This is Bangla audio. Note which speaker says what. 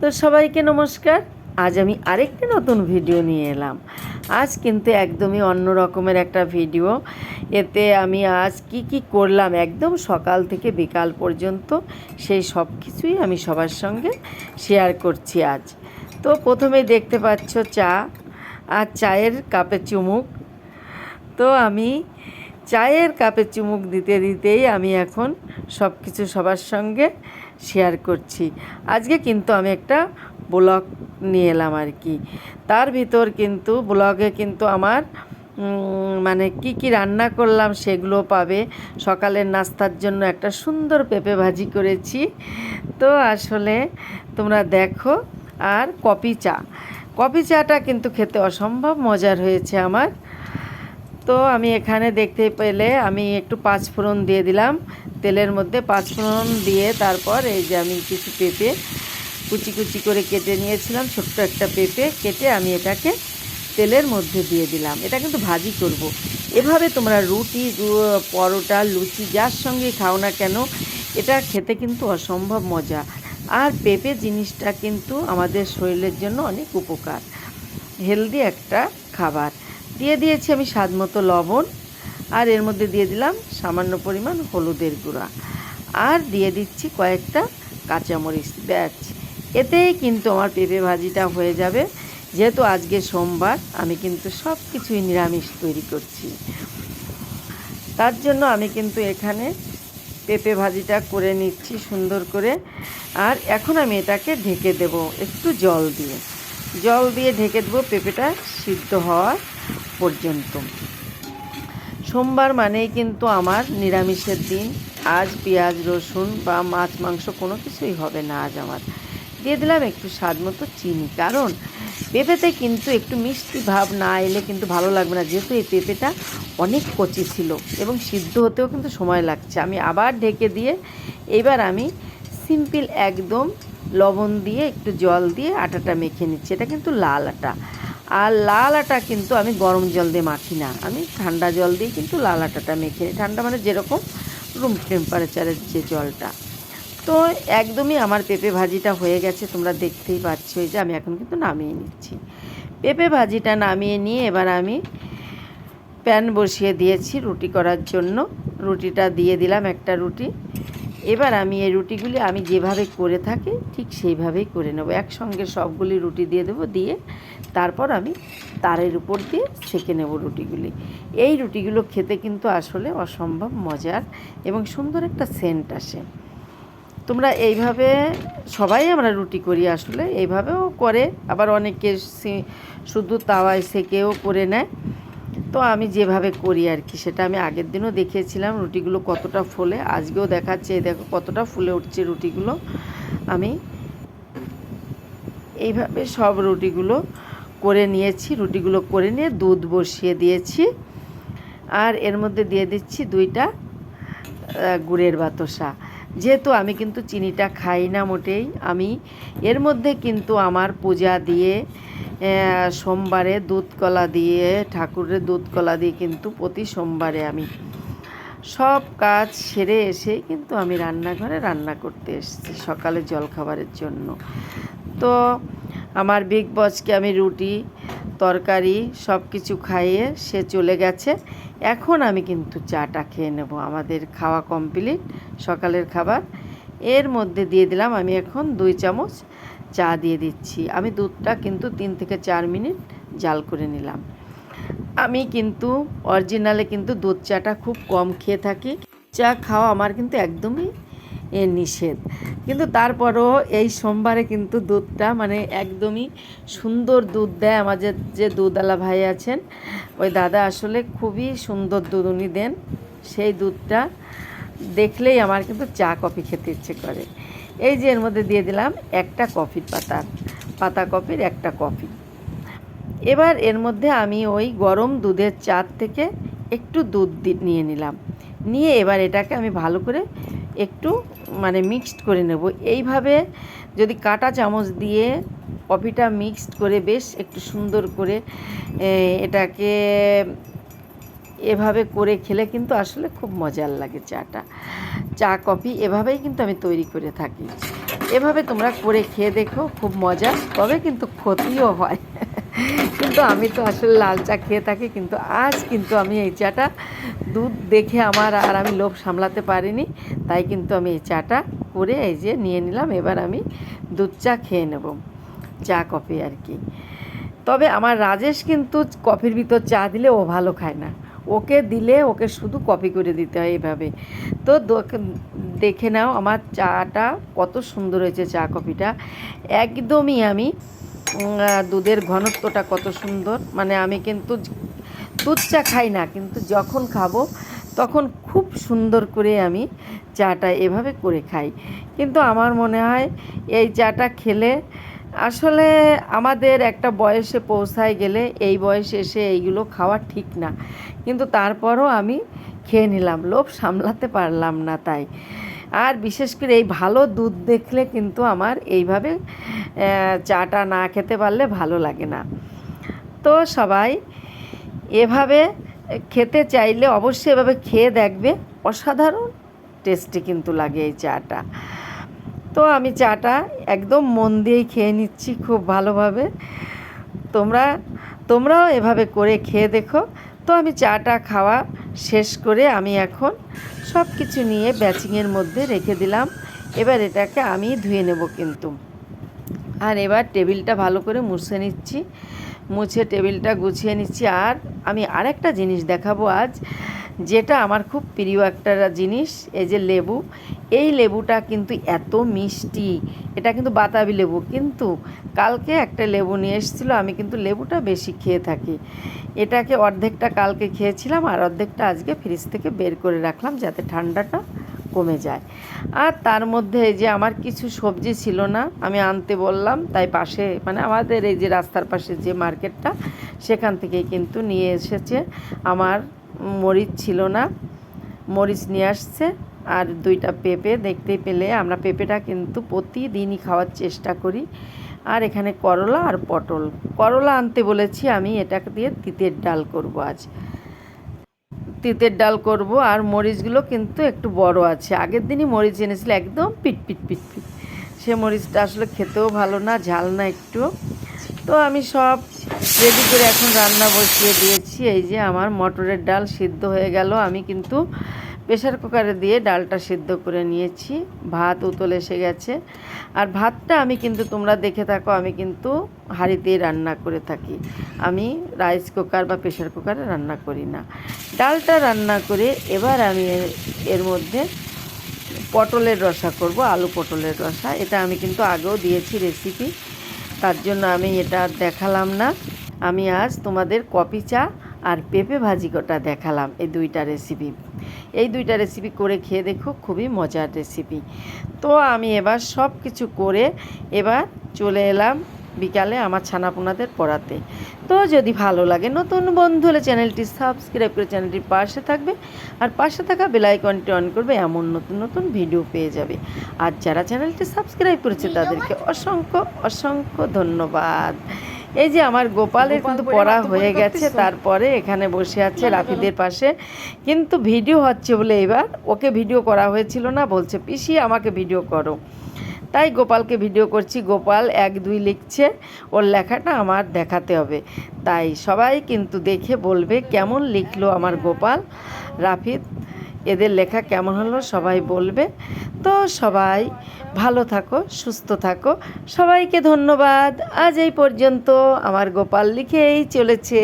Speaker 1: তো সবাইকে নমস্কার। আজ আমি আরেকটি নতুন ভিডিও নিয়ে এলাম। আজ কিন্তু একদমই অন্য রকমের একটা ভিডিও। এতে আমি আজ কি কি করলাম একদম সকাল থেকে বিকাল পর্যন্ত সেই সব কিছুই আমি সবার সঙ্গে শেয়ার করছি আজ। তো প্রথমে দেখতে পাচ্ছ চা আর চায়ের কাপে চুমুক। তো আমি চায়ের কাপে চুমুক দিতে দিতেই আমি এখন সব কিছু সবার সঙ্গে শেয়ার করছি। আজকে কিন্তু আমি একটা ব্লগ নিয়ে এলাম আর কি। তার ভিতর কিন্তু ব্লগে কিন্তু আমার মানে কি কি রান্না করলাম সেগুলো পাবে। সকালের নাস্তার জন্য একটা সুন্দর পেঁপে ভাজি করেছি। তো আসলে তোমরা দেখো, আর কপি চা। কপি চাটা কিন্তু খেতে অসম্ভব মজার হয়েছে আমার। তো আমি এখানে দেখতে পেলে আমি একটু পাঁচ ফোড়ন দিয়ে দিলাম। তেলের মধ্যে পাঁচ ফোড়ন দিয়ে তারপর এই যে আমি কিছু পেঁপে কুচি কুচি করে কেটে নিয়েছিলাম, ছোট্ট একটা পেঁপে কেটে আমি এটাকে তেলের মধ্যে দিয়ে দিলাম। এটা কিন্তু ভাজি করব। এভাবে তোমরা রুটি পরোটা, লুচি যার সঙ্গে খাও না কেন, এটা খেতে কিন্তু অসম্ভব মজা। আর পেঁপে জিনিসটা কিন্তু আমাদের শরীরের জন্য অনেক উপকার। হেলদি একটা খাবার। দিয়ে দিয়েছি আমি স্বাদ মতো লবণ, আর এর মধ্যে দিয়ে দিলাম সামান্য পরিমাণ হলুদের গুঁড়া। আর দিয়ে দিচ্ছি কয়েকটা কাঁচামরিচ ব্যাচ এতেই কিন্তু আমার পেঁপে ভাজিটা হয়ে যাবে। যেহেতু আজকে সোমবার, আমি কিন্তু সব কিছুই নিরামিষ তৈরি করছি। তার জন্য আমি কিন্তু এখানে পেঁপে ভাজিটা করে নিচ্ছি সুন্দর করে। আর এখন আমি এটাকে ঢেকে দেব একটু জল দিয়ে। জল দিয়ে ঢেকে দেবো পেঁপেটা সিদ্ধ হওয়া পর্যন্ত। সোমবার মানেই কিন্তু আমার নিরামিষের দিন। আজ পেঁয়াজ, রসুন বা মাছ, মাংস কোনো কিছুই হবে না আজ আমার। দিয়ে দিলাম একটু স্বাদ মতো চিনি। কারণ পেঁপেতে কিন্তু একটু মিষ্টি ভাব না এলে কিন্তু ভালো লাগবে না। যেহেতু এই পেঁপেটা অনেক কচি ছিল এবং সিদ্ধ হতেও কিন্তু সময় লাগছে। আমি আবার ঢেকে দিয়ে এবার আমি সিম্পল একদম লবণ দিয়ে, একটু জল দিয়ে আটাটা মেখে নিচ্ছি। এটা কিন্তু লাল আটা। আর লাল আটা কিন্তু আমি গরম জল দিয়ে মাখি না। আমি ঠান্ডা জল দিয়ে কিন্তু লাল আটাটা মেখে ঠান্ডা মানে যেরকম রুম টেম্পারেচারের যে জলটা। তো একদমই আমার পেঁপে ভাজিটা হয়ে গেছে, তোমরা দেখতেই পাচ্ছ। যে আমি এখন কিন্তু নামিয়ে নিচ্ছি। পেঁপে ভাজিটা নামিয়ে নিয়ে এবার আমি প্যান বসিয়ে দিয়েছি রুটি করার জন্য। রুটিটা দিয়ে দিলাম একটা রুটি। এবার আমি এই রুটিগুলি আমি যেভাবে করে থাকি ঠিক সেইভাবেই করে নেব। একসঙ্গে সবগুলি রুটি দিয়ে দেবো, দিয়ে তারপর আমি তারের উপর দিয়ে সেঁকে নেব রুটিগুলি। এই রুটিগুলো খেতে কিন্তু আসলে অসম্ভব মজার এবং সুন্দর একটা সেন্ট আসে। তোমরা এইভাবে, সবাই আমরা রুটি করি আসলে, এইভাবেও করে, আবার অনেকে শুধু তাওয়ায় সেকেও করে নেয়। তো আমি যেভাবে করি আর কি, সেটা আমি আগের দিনও দেখিয়েছিলাম, রুটিগুলো কতটা ফোলে, আজকেও দেখাচ্ছে, এই দেখো কতটা ফুলে উঠছে রুটিগুলো। আমি এইভাবে সব রুটিগুলো করে নিয়েছি, রুটিগুলো করে নিয়ে দুধ বসিয়ে দিয়েছি। আর এর মধ্যে দিয়ে দিচ্ছি দুইটা গুড়ের বাতাসা যেহেতু আমি কিন্তু চিনিটা খাই না মোটেই, আমি এর মধ্যে কিন্তু আমার পূজা দিয়ে সোমবারে দুধ কলা দিয়ে, ঠাকুরের দুধ কলা দিয়ে কিন্তু প্রতি সোমবারে আমি সব কাজ সেরে এসে কিন্তু আমি রান্নাঘরে রান্না করতে এসেছি সকালে জলখাবারের জন্য। তো আমার বিগ বসকে আমি রুটি, তরকারি সব কিছু খাইয়ে সে চলে গেছে। এখন আমি কিন্তু চাটা খেয়ে নেব, আমাদের খাওয়া কমপ্লিট সকালের খাবার। এর মধ্যে দিয়ে দিলাম আমি এখন দুই চামচ চা দিয়ে দিচ্ছি। আমি দুধটা কিন্তু তিন থেকে চার মিনিট জাল করে নিলাম। আমি কিন্তু অরিজিনালে কিন্তু দুধ চাটা খুব কম খেয়ে থাকি। চা খাওয়া আমার কিন্তু একদমই এ নিষেধ। কিন্তু তারপরও এই সোমবারে কিন্তু দুধটা মানে একদমই সুন্দর দুধ দেয় আমাদের যে দুধওয়ালা ভাই আছেন। ওই দাদা আসলে খুবই সুন্দর দুধ উনি দেন। সেই দুধটা দেখলেই আমার কিন্তু চা কফি খেতে ইচ্ছে করে। এই যে এর মধ্যে দিয়ে দিলাম একটা কফির পাতা পাতা কফির একটা কফি। এবার এর মধ্যে আমি ওই গরম দুধের চার থেকে একটু দুধ নিয়ে নিলাম। নিয়ে এবার এটাকে আমি ভালো করে একটু মানে মিক্সড করে নেব। এইভাবে যদি কাঁটা চামচ দিয়ে কফিটা মিক্সড করে বেশ একটু সুন্দর করে এটাকে এভাবে করে খেলে কিন্তু আসলে খুব মজার লাগে চাটা। চা, কফি এভাবেই কিন্তু আমি তৈরি করে থাকি। এভাবে তোমরা করে খেয়ে দেখো, খুব মজা তবে কিন্তু ক্ষতিও হয়। কিন্তু আমি তো আসলে লাল চা খেয়ে থাকি, কিন্তু আজ কিন্তু আমি এই চাটা দুধ দেখে আমার আর আমি লোভ সামলাতে পারিনি, তাই কিন্তু আমি এই চাটা করে এই যে নিয়ে নিলাম, এবার আমি দুধ চা খেয়ে নেব, চা, কফি আর কি। তবে আমার রাজেশ কিন্তু কফির ভিতর চা দিলে ও ভালো খায় না, ওকে দিলে ওকে শুধু কপি করে দিতে হয় এইভাবে তো দেখে নাও আমার চাটা কত সুন্দর হয়েছে চা, কফিটা। একদমই আমি দুধের ঘনত্বটা কত সুন্দর। মানে আমি কিন্তু দুধ চা খাই না, কিন্তু যখন খাব তখন খুব সুন্দর করে আমি চাটা এভাবে করে খাই। কিন্তু আমার মনে হয় এই চাটা খেলে আসলে আমাদের একটা বয়সে পৌঁছায় গেলে এই বয়সে এসে এইগুলো খাওয়া ঠিক না। কিন্তু তারপরও আমি খেয়ে নিলাম, লোভ সামলাতে পারলাম না তাই। আর বিশেষ করে এই ভালো দুধ দেখলে কিন্তু আমার এইভাবে চাটা না খেতে পারলে ভালো লাগে না। তো সবাই এভাবে খেতে চাইলে অবশ্যই এভাবে খেয়ে দেখবে, অসাধারণ টেস্টি কিন্তু লাগে এই চাটা। তো আমি চাটা একদম মন দিয়েই খেয়ে নিচ্ছি খুব ভালোভাবে। তোমরা, তোমরাও এভাবে করে খেয়ে দেখো। তো আমি চাটা খাওয়া শেষ করে আমি এখন সব কিছু নিয়ে ব্যাচিংয়ের মধ্যে রেখে দিলাম। এবার এটাকে আমি ধুয়ে নেব কিন্তু। আর এবার টেবিলটা ভালো করে মুছে নিচ্ছি। মুছে টেবিলটা গুছিয়ে নিচ্ছি। আর আমি আরেকটা জিনিস দেখাবো আজ, যেটা আমার খুব প্রিয় একটা জিনিস, এই যে লেবু। এই লেবুটা কিন্তু এত মিষ্টি। এটা কিন্তু বাতাবি লেবু। কিন্তু কালকে একটা লেবু নিয়ে এসেছিল, আমি কিন্তু লেবুটা বেশি খেয়ে থাকি। এটাকে অর্ধেকটা কালকে খেয়েছিলাম আর অর্ধেকটা আজকে ফ্রিজ থেকে বের করে রাখলাম যাতে ঠান্ডাটা কমে যায়। আর তার মধ্যে যে আমার কিছু সবজি ছিল না, আমি আনতে বললাম, তাই পাশে মানে আমাদের এই যে রাস্তার পাশে যে মার্কেটটা, সেখান থেকেই কিন্তু নিয়ে এসেছে। আমার মরিচ ছিল না, মরিচ নিয়ে আসছে। আর দুইটা পেঁপে দেখতে পেলে, আমরা পেঁপেটা কিন্তু প্রতিদিনই খাওয়ার চেষ্টা করি। আর এখানে করলা আর পটল। করলা আনতে বলেছি আমি, এটাকে দিয়ে তিতের ডাল করব আজ। তিতের ডাল করব, আর মরিচগুলো কিন্তু একটু বড় আছে। আগের দিনই মরিচ এনেছিল, একদম পিট পিট পিট পিট। সে মরিচটা আসলে খেতেও ভালো না, ঝাল না একটু। তো আমি সব রেডি করে এখন রান্না বসিয়ে দিয়েছি। এই যে আমার মটরের ডাল সিদ্ধ হয়ে গেল। আমি কিন্তু প্রেশার কুকারে দিয়ে ডালটা সিদ্ধ করে নিয়েছি। ভাত উতল এসে গেছে। আর ভাতটা আমি কিন্তু তোমরা দেখে থাকো, আমি কিন্তু হাঁড়িতেই রান্না করে থাকি। আমি রাইস কুকার বা প্রেশার কুকারে রান্না করি না। ডালটা রান্না করে এবার আমি এর- মধ্যে পটলের রসা করব, আলু পটলের রসা। এটা আমি কিন্তু আগেও দিয়েছি রেসিপি তার জন্য আমি এটা দেখালাম না। আমি আজ তোমাদের কপি চা আর পেঁপে ভাজি কটা দেখালাম এই দুইটা রেসিপি এই দুইটা রেসিপি করে খেয়ে দেখো খুবই মজার রেসিপি তো আমি এবার সব কিছু করে এবার চলে এলাম বিকালে আমার ছানাপোনাদের পড়াতে। তো যদি ভালো লাগে নতুন বন্ধু হলে চ্যানেলটি সাবস্ক্রাইব করে চ্যানেলটির পাশে থাকবে আর পাশে থাকা বেলাইকনটি অন করবে এমন নতুন নতুন ভিডিও পেয়ে যাবে। আর যারা চ্যানেলটি সাবস্ক্রাইব করেছে তাদেরকে অসংখ্য অসংখ্য ধন্যবাদ। এই যে আমার গোপালের কিন্তু পড়া হয়ে গেছে তারপরে এখানে বসে আছে রাফিদের পাশে। কিন্তু ভিডিও হচ্ছে বলে এবার ওকে ভিডিও করা হয়েছিল না বলছে পিসি আমাকে ভিডিও করো। তাই গোপালকে ভিডিও করছি। গোপাল এক দুই লিখছে ওর লেখাটা আমার দেখাতে হবে। তাই সবাই কিন্তু দেখে বলবে কেমন লিখলো আমার গোপাল? রাফিদ এদের লেখা কেমন হলো সবাই বলবে। তো সবাই ভালো থাকো, সুস্থ থাকো। সবাইকে ধন্যবাদ। আজ এই পর্যন্ত আমার গোপাল লিখেই চলেছে।